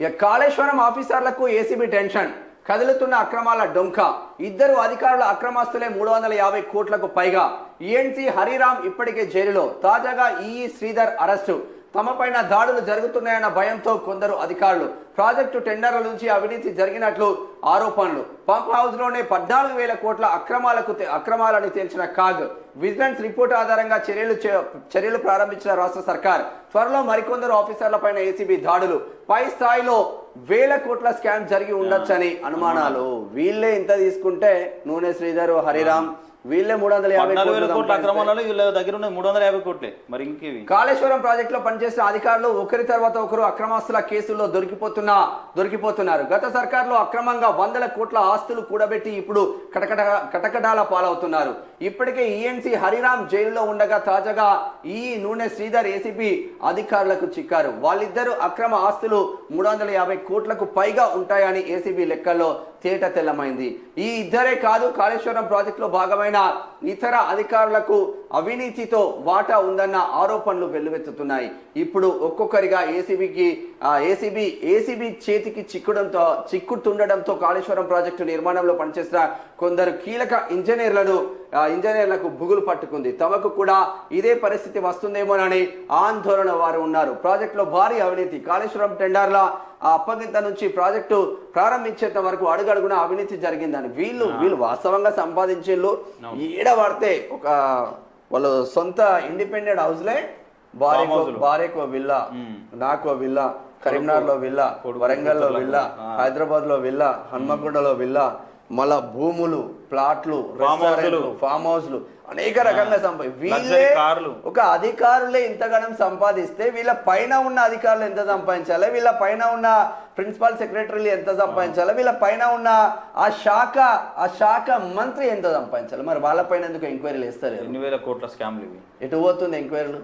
ఇక కాళేశ్వరం ఆఫీసర్లకు ACB tension. కదులుతున్న అక్రమాల డొంక. ఇద్దరు అధికారుల అక్రమాస్తులే మూడు వందల యాభై కోట్లకు పైగా. ఈఎన్సీ హరిరామ్ ఇప్పటికే జైలులో. తాజాగా ఈఈ శ్రీధర్ అరెస్టు. తమపైన దాడులు జరుగుతున్నాయన్న భయంతో కొందరు అధికారులు ప్రాజెక్టు టెండర్ల నుంచి అవినీతి జరిగినట్లు ఆరోపణలు. పంప్ హౌస్లోనే పద్నాలుగు వేల కోట్ల అక్రమాలకు అక్రమాలను అక్రమాలని తేల్చిన కాగ్. విజిలెన్స్ రిపోర్ట్ ఆధారంగా చర్యలు చే- చర్యలు ప్రారంభించిన రాష్ట్ర సర్కార్. త్వరలో మరికొందరు ఆఫీసర్లపైన ఏసీబీ దాడులు. పై స్థాయిలో వేల కోట్ల స్కామ్ జరిగి ఉండొచ్చని అనుమానాలు. వీళ్ళే ఇంత తీసుకుంటే నూనె శ్రీధర్ హరిరామ్ వీళ్ళే మూడు వందల యాభై కోట్లు అక్రమాలలో వీళ్ళ దగ్గర ఉన్నది మూడు వందల యాభై కోట్లే. మరి ఇంకేవి? కాళేశ్వరం ప్రాజెక్టులో పనిచేసిన అధికారులు ఒకరి తర్వాత ఒకరు అక్రమాస్తుల కేసుల్లో దొరికిపోతున్నా దొరికిపోతున్నారు. గత సర్కార్లో అక్రమంగా వందల కోట్ల ఆస్తులు కూడబెట్టి ఇప్పుడు కటకట కటకటాల పాలవుతున్నారు. ఇప్పటికే ఈఎన్సీ హరిరామ్ జైలులో ఉండగా తాజాగా ఈ నూనె శ్రీధర్ ఏసీపీ అధికారులకు చిక్కారు. వాళ్ళిద్దరూ అక్రమ ఆస్తులు మూడు వందల యాభై కోట్లకు పైగా ఉంటాయని ఏసీబీ లెక్కల్లో తేట తెల్లమైంది. ఈ ఇద్దరే కాదు కాళేశ్వరం ప్రాజెక్టులో భాగమైన ఇతర అధికారులకు అవినీతితో వాటా ఉందన్న ఆరోపణలు వెల్లువెత్తుతున్నాయి. ఇప్పుడు ఒక్కొక్కరిగా ఏసీబీకి ఏసీబీ ఏసీబీ చేతికి చిక్కుడంతో చిక్కుతుండడంతో కాళేశ్వరం ప్రాజెక్టు నిర్మాణంలో పనిచేసిన కొందరు కీలక ఇంజనీర్లను ఇంజనీర్లకు బుగులు పట్టుకుంది. తమకు కూడా ఇదే పరిస్థితి వస్తుందేమోనని ఆందోళన వారు ఉన్నారు. ప్రాజెక్టులో భారీ అవినీతి. కాళేశ్వరం టెండర్ల అప్పగింత నుంచి ప్రాజెక్టు ప్రారంభించేంత వరకు అడుగడుగున అవినీతి జరిగిందని. వీళ్ళు వీళ్ళు వాస్తవంగా సంపాదించేళ్ళు ఈడ పడితే ఒక వాళ్ళు సొంత ఇండిపెండెంట్ హౌస్లే. భార్యకు ఓ విల్లా. నాకు విల్లా కరీంనగర్లో విల్లా కొడుకు వరంగల్లో కూతుర్లకు. విల్లా. హైదరాబాద్లో విల్లా హన్మకొండలో విల్లా మళ్ళా భూములు ప్లాట్లు Farm house లు. ఫామ్ హౌస్లు అనేక రకంగా సంపా వీళ్ళే. ఒక అధికారులే ఇంతగానం సంపాదిస్తే వీళ్ళ పైన ఉన్న అధికారులు ఎంత సంపాదించాలి? వీళ్ళ పైన ఉన్న ప్రిన్సిపల్ సెక్రటరీలు ఎంత సంపాదించాలి? వీళ్ళ పైన ఉన్న ఆ శాఖ ఆ శాఖ మంత్రి ఎంత సంపాదించాలి? మరి వాళ్ళ పైన ఎందుకు ఎంక్వైరీలు వేస్తారు ఎన్ని వేల కోట్ల స్కామ్లు ఇవి? ఎటు పోతుంది ఎంక్వైరీలు